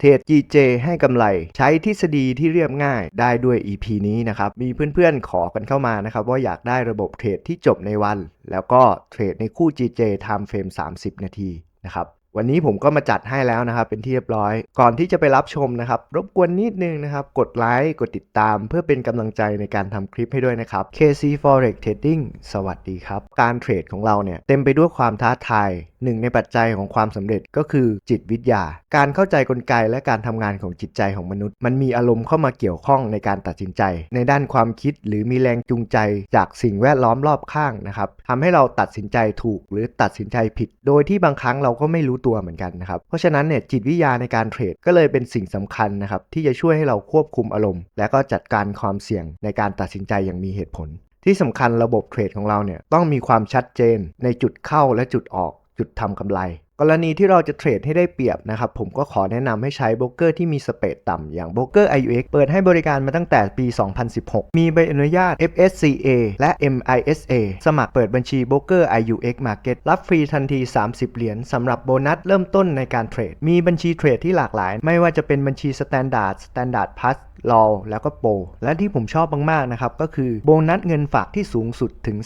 เทรด GJ ให้กำไร ใช้ทฤษฎีที่เรียบง่ายได้ด้วย EP นี้นะครับ มีเพื่อนๆขอกันเข้ามานะครับ ว่าอยากได้ระบบเทรดที่จบในวัน แล้วก็เทรดในคู่ GJ Time Frame 30 นาทีนะครับวันนี้ผมก็มาจัดให้แล้วนะครับ เป็นที่เรียบร้อย ก่อนที่จะไปรับชมนะครับ รบกวนนิดนึงนะครับ กดไลค์กดติดตาม เพื่อเป็นกำลังใจในการทำคลิปให้ด้วยนะครับ KC Forex Trading สวัสดีครับ การเทรดของเราเนี่ยเต็มไปด้วยความท้าทายหนึ่งในปัจจัยของความสำเร็จก็คือจิตวิทยา การเข้าใจกลไกและการทำงานของจิตใจของมนุษย์ มันมีอารมณ์เข้ามาเกี่ยวข้องในการตัดสินใจ ในด้านความคิดหรือมีแรงจูงใจจากสิ่งแวดล้อมรอบข้างนะครับทำให้เราตัดสินใจถูกหรือตัดสินใจผิด โดยที่บางครั้งเราก็ไม่รู้ตัวเหมือนกันนะครับ เพราะฉะนั้นเนี่ยจิตวิทยาในการเทรดก็เลยเป็นสิ่งสำคัญนะครับที่จะช่วยให้เราควบคุมอารมณ์ และก็จัดการความเสี่ยงในการตัดสินใจอย่างมีเหตุผลที่สำคัญระบบเทรดของเราเนี่ยต้องมีความชัดเจนในจุดเข้าและจุดออก หยุดทำกำไร กรณีที่เราจะเทรดให้ได้เปรียบนะครับผมก็ขอแนะนำให้ใช้โบรกเกอร์ที่มีสเปรดต่ำอย่างโบรกเกอร์ IUX เปิดให้บริการมาตั้งแต่ปี 2016 มีใบอนุญาต FSCA และ MISA สมัครเปิดบัญชีโบรกเกอร์ IUX Market รับฟรีทันที 30 เหรียญสำหรับโบนัสเริ่มต้นในการเทรด มีบัญชีเทรดที่หลากหลาย ไม่ว่าจะเป็นบัญชี Standard Standard Plus รอแล้วก็โปรและที่ผมชอบมากๆนะครับ ก็คือโบนัสเงินฝากที่สูงสุดถึง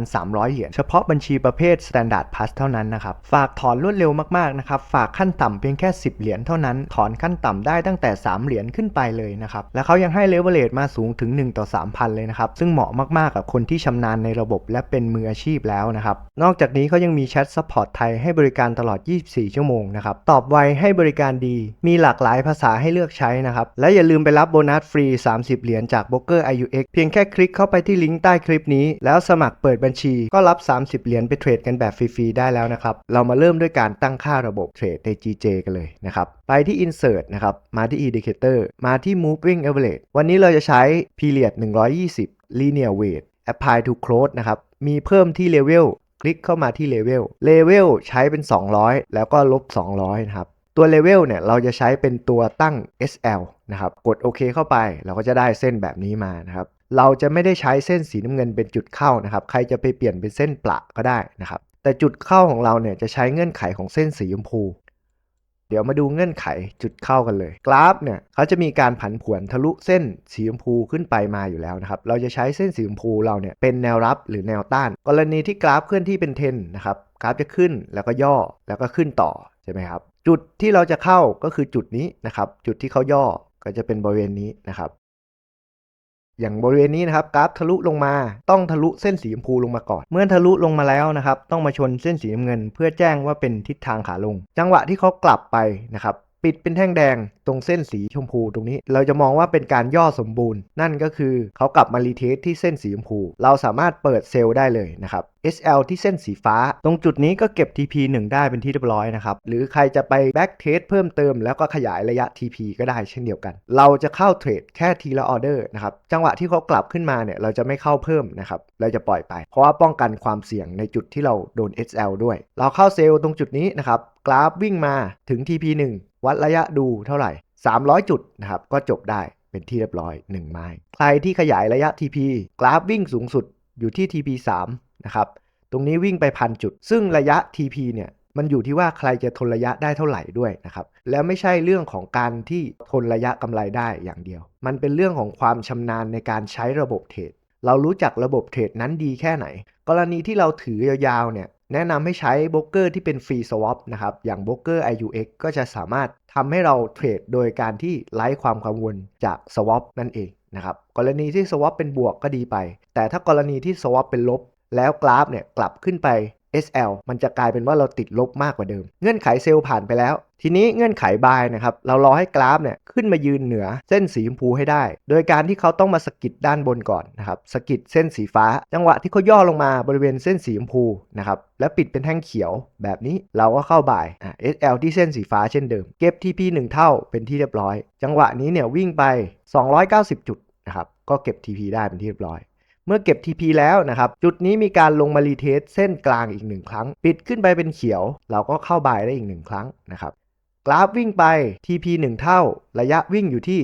3,300 เหรียญเฉพาะบัญชีประเภท Standard Plus เท่านั้นนะครับฝากถอนรวดเร็วมากๆนะครับ ฝากขั้นต่ำเพียงแค่ 10 เหรียญเท่านั้น ถอนขั้นต่ำได้ตั้งแต่ 3 เหรียญขึ้นไปเลยนะครับ และเขายังให้เลเวลเลตมาสูงถึง 1 ต่อ 3,000 เลยนะครับ ซึ่งเหมาะมากๆกับคนที่ชำนาญในระบบและเป็นมืออาชีพแล้วนะครับ นอกจากนี้เขายังมีแชทซัพพอร์ตไทยให้บริการตลอด 24 ชั่วโมงนะครับ ตอบไวให้บริการดี มีหลากหลายภาษาให้เลือกใช้นะครับ และอย่าลืมไปรับโบนัสฟรี 30 เหรียญจากโบรกเกอร์ IUX เพียงแค่คลิกเข้าไปที่ลิงก์ใต้คลิปนี้ แล้วสมัครเปิดบัญชีก็รับ 30 เหรียญไปเทรดกันแบบฟรีๆได้แล้วนะครับ เรามาเริ่มด้วยการตั้งค่าระบบเทรดใน GJ กันเลยนะครับ ไปที่ Insert นะครับ มาที่ Indicator มาที่ Moving Average วันนี้เราจะใช้ Period 120 Linear Weight Apply to Close นะครับ มีเพิ่มที่ Level คลิกเข้ามาที่ Level Level ใช้เป็น 200 แล้วก็ลบ 200 นะครับ ตัว Level เนี่ยเราจะใช้เป็นตัวตั้ง SL นะครับ กดโอเคเข้าไป เราก็จะได้เส้นแบบนี้มานะครับเราจะไม่ได้ใช้เส้นสีน้ำเงินเป็นจุดเข้านะครับ ใครจะไปเปลี่ยนเป็นเส้นประก็ได้นะครับ แต่จุดเข้าของเราเนี่ยจะใช้เงื่อนไขของเส้นสีชมพู เดี๋ยวมาดูเงื่อนไขจุดเข้ากันเลย กราฟเนี่ยเขาจะมีการผันผวนทะลุเส้นสีชมพูขึ้นไปมาอยู่แล้วนะครับ เราจะใช้เส้นสีชมพูเราเนี่ยเป็นแนวรับหรือแนวต้าน กรณีที่กราฟเคลื่อนที่เป็นเทนนะครับกราฟจะขึ้นแล้วก็ย่อแล้วก็ขึ้นต่อใช่ไหมครับ จุดที่เราจะเข้าก็คือจุดนี้นะครับ จุดที่เขาย่อก็จะเป็นบริเวณนี้นะครับ อย่างบริเวณนี้นะครับกราฟทะลุลงมา ต้องทะลุเส้นสีชมพูลงมาก่อน เมื่อทะลุลงมาแล้วนะครับ ต้องมาชนเส้นสีน้ำเงิน เพื่อแจ้งว่าเป็นทิศทางขาลง จังหวะที่เขากลับไปนะครับ ปิดเป็นแท่งแดงตรงเส้นสีชมพูตรงนี้ เราจะมองว่าเป็นการย่อสมบูรณ์ นั่นก็คือเขากลับมารีเทสที่เส้นสีชมพู เราสามารถเปิดเซลล์ได้เลยนะครับ SL ที่เส้นสีฟ้า ตรงจุดนี้ก็เก็บ TP 1 ได้เป็นที่เรียบร้อยนะครับ หรือใครจะไป back test เพิ่มเติมแล้วก็ขยายระยะ TP ก็ได้เช่นเดียวกัน เราจะเข้าเทรดแค่ทีละออเดอร์นะครับ จังหวะที่เขากลับขึ้นมาเนี่ยเราจะไม่เข้าเพิ่มนะครับ เราจะปล่อยไป เพราะว่าป้องกันความเสี่ยงในจุดที่เราโดน SL ด้วย เราเข้าเซลล์ตรงจุดนี้นะครับกราฟวิ่งมาถึง TP 1 วัดระยะดูเท่าไหร่ 300 จุดนะครับก็จบได้เป็นที่เรียบร้อย 1 ไม้ใครที่ขยายระยะ TP กราฟวิ่งสูงสุดอยู่ที่ TP 3 นะครับตรงนี้วิ่งไปพันจุด ซึ่งระยะ TP เนี่ยมันอยู่ที่ว่าใครจะทนระยะได้เท่าไหร่ด้วยนะครับ แล้วไม่ใช่เรื่องของการที่ทนระยะกำไรได้อย่างเดียว มันเป็นเรื่องของความชำนาญในการใช้ระบบเทรด เรารู้จักระบบเทรดนั้นดีแค่ไหน กรณีที่เราถือยาวๆเนี่ย แนะนำให้ใช้โบรกเกอร์ที่เป็นฟรีสวอปนะครับ อย่างโบรกเกอร์ IUX ก็จะสามารถทำให้เราเทรดโดยการที่ไล่ความกังวลจากสวอปนั่นเองนะครับ กรณีที่สวอปเป็นบวกก็ดีไป แต่ถ้ากรณีที่สวอปเป็นลบ แล้วกราฟเนี่ยกลับขึ้นไป SL มันจะกลายเป็นว่าเราติดลบมากกว่าเดิม เงื่อนไขเซลล์ผ่านไปแล้ว ทีนี้เงื่อนไขบายนะครับ เรารอให้กราฟเนี่ยขึ้นมายืนเหนือเส้นสีชมพูให้ได้ โดยการที่เขาต้องมาสกิดด้านบนก่อนนะครับสกิดเส้นสีฟ้า จังหวะที่เขาย่อลงมาบริเวณเส้นสีชมพูนะครับแล้วปิดเป็นแท่งเขียวแบบนี้เราก็เข้าบ่ายอะ SL ที่เส้นสีฟ้าเช่นเดิม เก็บ TP 1 เท่าเป็นที่เรียบร้อย จังหวะนี้เนี่ยวิ่งไป 290 จุดนะครับก็เก็บ TP ได้เป็นที่เรียบร้อย มื่อเก็บ TP แล้วนะครับ จุดนี้มีการลงมารีเทสเส้นกลางอีกหนึ่งครั้ง ปิดขึ้นไปเป็นเขียว เราก็เข้าบายได้อีกหนึ่งครั้งนะครับ กราฟวิ่งไป TP 1 เท่า ระยะวิ่งอยู่ที่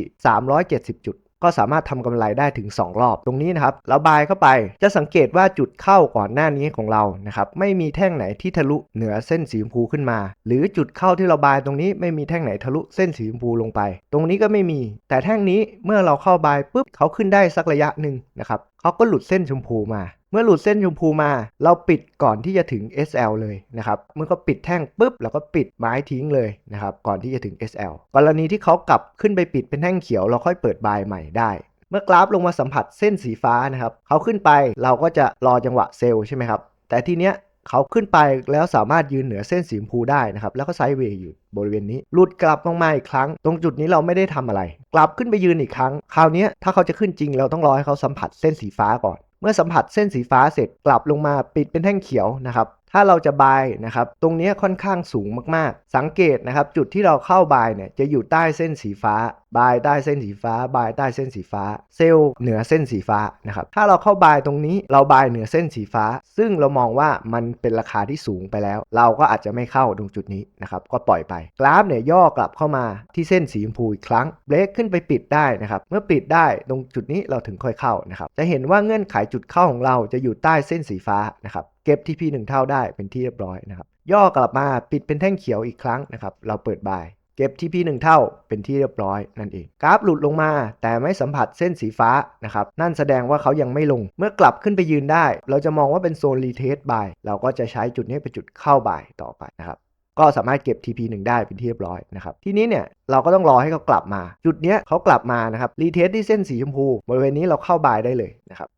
370 จุด ก็สามารถทำกำไรได้ถึง 2 รอบ ตรงนี้นะครับ เราบายเข้าไป จะสังเกตว่าจุดเข้าก่อนหน้านี้ของเรา นะครับ ไม่มีแท่งไหนที่ทะลุเหนือเส้นสีชมพูขึ้นมา หรือจุดเข้าที่เราบายตรงนี้ไม่มีแท่งไหนทะลุเส้นสีชมพูลงไป ตรงนี้ก็ไม่มี แต่แท่งนี้เมื่อเราเข้าบายปุ๊บเขาขึ้นได้สักระยะหนึ่งนะครับ เขาก็หลุดเส้นชมพูมา เมื่อหลุดเส้นชมพูมา เราปิดก่อนที่จะถึง SL เลยนะครับเมื่อเขาปิดแท่งปุ๊บเราก็ปิดไม้ทิ้งเลยนะครับก่อนที่จะถึง SL กรณีที่เขากลับขึ้นไปปิดเป็นแท่งเขียวเราค่อยเปิดบายใหม่ได้เมื่อกราฟลงมาสัมผัสเส้นสีฟ้านะครับ เขาขึ้นไปเราก็จะรอจังหวะเซลล์ใช่ไหมครับ แต่ทีเนี้ย เขาขึ้นไปแล้วสามารถยืนเหนือเส้นสีชมพูได้นะครับ แล้วก็ไซด์เวย์อยู่บริเวณนี้ หลุดกลับลงมาอีกครั้ง ตรงจุดนี้เราไม่ได้ทำอะไร กลับขึ้นไปยืนอีกครั้ง คราวนี้ถ้าเขาจะขึ้นจริงเราต้องรอให้เขาสัมผัสเส้นสีฟ้าก่อน เมื่อสัมผัสเส้นสีฟ้าเสร็จกลับลงมาปิดเป็นแท่งเขียวนะครับ ถ้าเราจะบายนะครับตรงนี้ค่อนข้างสูงมากๆ สังเกตนะครับจุดที่เราเข้าบายเนี่ยจะอยู่ใต้เส้นสีฟ้า บายใต้เส้นสีฟ้า บายใต้เส้นสีฟ้า เซลล์เหนือเส้นสีฟ้านะครับถ้าเราเข้าบายตรงนี้เราบายเหนือเส้นสีฟ้า ซึ่งเรามองว่ามันเป็นราคาที่สูงไปแล้ว เราก็อาจจะไม่เข้าตรงจุดนี้นะครับก็ปล่อยไป กราฟเนี่ยย่อกลับเข้ามาที่เส้นสีชมพูอีกครั้งเบรกขึ้นไปปิดได้นะครับเมื่อปิดได้ตรงจุดนี้เราถึงค่อยเข้านะครับจะเห็นว่าเงื่อนไขจุดเข้าของเราจะอยู่ใต้เส้นสีฟ้านะครับ เก็บ TP 1เท่าได้เป็นที่เรียบร้อยนะครับ ย่อกลับมาปิดเป็นแท่งเขียวอีกครั้งนะครับ เราเปิดบายเก็บ TP 1เท่าเป็นที่เรียบร้อยนั่นเอง กราฟหลุดลงมา แต่ไม่สัมผัสเส้นสีฟ้านะครับ นั่นแสดงว่าเขายังไม่ลง เมื่อกลับขึ้นไปยืนได้ เราจะมองว่าเป็นโซนรีเทสบายเราก็จะใช้จุดนี้เป็นจุดเข้าบายต่อไปนะครับก็สามารถเก็บ TP 1 ได้เป็นที่เรียบร้อยนะครับ ทีนี้เนี่ยเราก็ต้องรอให้เขากลับมา จุดเนี้ยเขากลับมานะครับรีเทสที่เส้นสีชมพู บริเวณนี้เราเข้าบายได้เลยนะครับ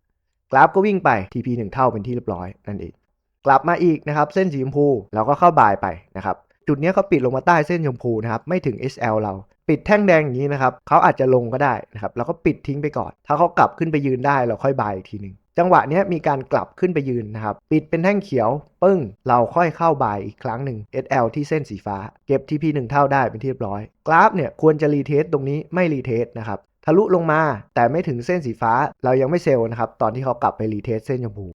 กราฟก็วิ่งไป TP 1 เท่าเป็นที่เรียบร้อยนั่นเองกลับมาอีกนะครับเส้นสีชมพูเราก็เข้าบายไปนะครับจุดนี้เขาปิดลงมาใต้เส้นชมพูนะครับไม่ถึง SL เราปิดแท่งแดงอย่างนี้นะครับเขาอาจจะลงก็ได้นะครับแล้วก็ปิดทิ้งไปก่อน ถ้าเขากลับขึ้นไปยืนได้เราค่อยบายอีกทีหนึ่งจังหวะนี้มีการกลับขึ้นไปยืนนะครับปิดเป็นแท่งเขียวปึ้ง เราค่อยเข้าบายอีกครั้งหนึ่ง SL ที่เส้นสีฟ้า เก็บ TP 1 เท่าได้เป็นที่เรียบร้อย กราฟเนี่ยควรจะรีเทสตรงนี้ไม่รีเทสนะครับ ทะลุลงมา แต่ไม่ถึงเส้นสีฟ้า เรายังไม่เซลล์นะครับ ตอนที่เขากลับไปรีเทสเส้นชมพู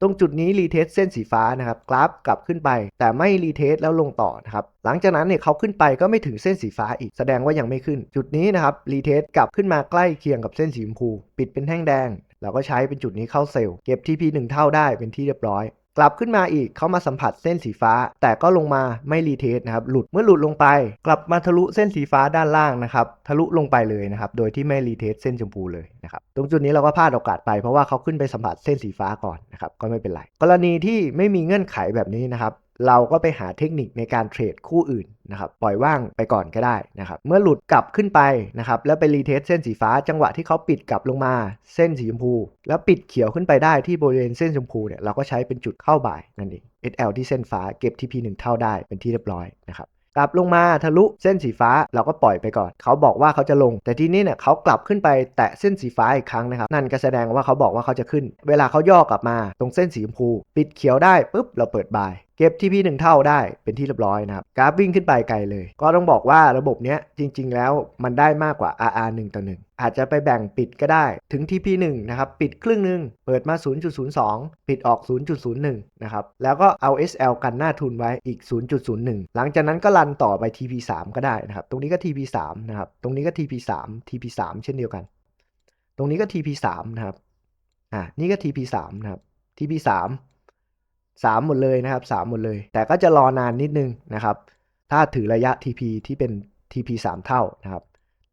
ตรงจุดนี้รีเทสเส้นสีฟ้านะครับ กราฟกลับขึ้นไป แต่ไม่รีเทสแล้วลงต่อนะครับ หลังจากนั้นเนี่ยเขาขึ้นไปก็ไม่ถึงเส้นสีฟ้าอีก แสดงว่ายังไม่ขึ้น จุดนี้นะครับรีเทสกลับขึ้นมาใกล้เคียงกับเส้นสีชมพู ปิดเป็นแท่งแดง เราก็ใช้เป็นจุดนี้เข้าเซลล์ เก็บ TP 1เท่าได้เป็นที่เรียบร้อย กลับขึ้นมาอีกเขามาสัมผัสเส้นสีฟ้า แต่ก็ลงมาไม่รีเทสนะครับหลุดเมื่อหลุดลงไป กลับมาทะลุเส้นสีฟ้าด้านล่างนะครับทะลุลงไปเลยนะครับโดยที่ไม่รีเทสเส้นชมพูเลยนะครับตรงจุดนี้เราก็พลาดโอกาสไปเพราะว่าเขาขึ้นไปสัมผัสเส้นสีฟ้าก่อนนะครับก็ไม่เป็นไรกรณีที่ไม่มีเงื่อนไขแบบนี้นะครับเราก็ไปหาเทคนิคในการเทรดคู่อื่นนะครับปล่อยว่างไปก่อนก็ได้นะครับเมื่อหลุดกลับขึ้นไปนะครับแล้วไปรีเทสเส้นสีฟ้าจังหวะที่เขาปิดกลับลงมาเส้นสีชมพู แล้วปิดเขียวขึ้นไปได้ที่บริเวณเส้นชมพูเนี่ยเราก็ใช้เป็นจุดเข้าบ่ายนั่นเอง SL ที่เส้นฟ้าเก็บ TP 1เท่าได้เป็นที่เรียบร้อยนะครับกลับลงมาทะลุเส้นสีฟ้าเราก็ปล่อยไปก่อน เขาบอกว่าเขาจะลง แต่ทีนี้เนี่ยเขากลับขึ้นไปแตะเส้นสีฟ้าอีกครั้งนะครับ นั่นก็แสดงว่าเขาบอกว่าเขาจะขึ้น เวลาเขาย่อกลับมาตรงเส้นสีชมพู ปิดเขียวได้ปุ๊บเราเปิดบาย ก็บ TP 1เท่าได้เป็นที่เรียบร้อยนะครับกราฟวิ่งขึ้นไปไกลเลย ก็ต้องบอกว่าระบบเนี้ยจริง ๆ แล้วมันได้มากกว่า RR 1ต่อ1อาจจะไปแบ่งปิดก็ได้ ถึง TP 1นะครับ ปิดครึ่งหนึ่งเปิดมา 0.02 ปิดออก 0.01 นะครับ แล้วก็เอา SL กันหน้าทุนไว้อีก 0.01 หลังจากนั้นก็รันต่อไป TP 3ก็ได้นะครับ ตรงนี้ก็ TP 3นะครับ ตรงนี้ก็ TP 3 TP 3เช่นเดียวกัน ตรงนี้ก็ TP 3นะครับ อ่า นี่ก็ TP 3นะครับ TP 3 3 หมดเลยนะครับ 3 หมดเลย แต่ก็จะรอนานนิดนึงนะครับ ถ้าถือระยะ TP ที่เป็น TP 3 เท่านะครับ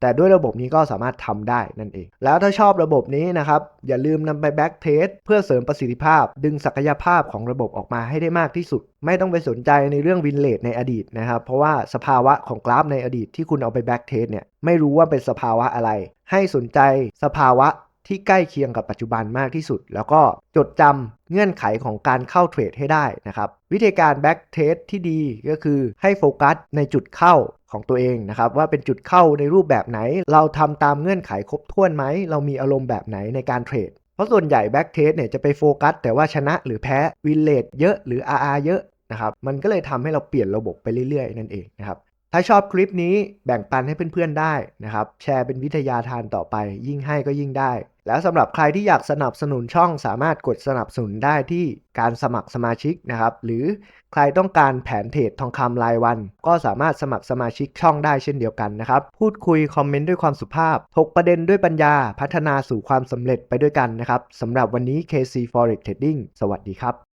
แต่ด้วยระบบนี้ก็สามารถทำได้นั่นเอง แล้วถ้าชอบระบบนี้นะครับ อย่าลืมนำไปแบ็กเทสเพื่อเสริมประสิทธิภาพ ดึงศักยภาพของระบบออกมาให้ได้มากที่สุด ไม่ต้องไปสนใจในเรื่องวินเลทในอดีตนะครับ เพราะว่าสภาวะของกราฟในอดีตที่คุณเอาไปแบ็กเทสเนี่ยไม่รู้ว่าเป็นสภาวะอะไร ให้สนใจสภาวะ ที่ใกล้เคียงกับปัจจุบันมากที่สุด แล้วก็จดจำเงื่อนไขของการเข้าเทรดให้ได้นะครับวิธีการแบ็กเทสที่ดีก็คือให้โฟกัสในจุดเข้าของตัวเองนะครับว่าเป็นจุดเข้าในรูปแบบไหน เราทำตามเงื่อนไขครบถ้วนไหม เรามีอารมณ์แบบไหนในการเทรดเพราะส่วนใหญ่แบ็กเทสเนี่ยจะไปโฟกัสแต่ว่าชนะหรือแพ้วินเลทเยอะหรือ RR เยอะนะครับมันก็เลยทำให้เราเปลี่ยนระบบไปเรื่อยๆ นั่นเองนะครับ ถ้าชอบคลิปนี้แบ่งปันให้เพื่อนๆได้นะครับ แชร์เป็นวิทยาทานต่อไป ยิ่งให้ก็ยิ่งได้ แล้วสำหรับใครที่อยากสนับสนุนช่องสามารถกดสนับสนุนได้ที่การสมัครสมาชิกนะครับ หรือใครต้องการแผนเทรดทองคำรายวัน ก็สามารถสมัครสมาชิกช่องได้เช่นเดียวกันนะครับ พูดคุยคอมเมนต์ด้วยความสุภาพถกประเด็นด้วยปัญญาพัฒนาสู่ความสำเร็จไปด้วยกันนะครับสำหรับวันนี้ KC Forex Trading สวัสดีครับ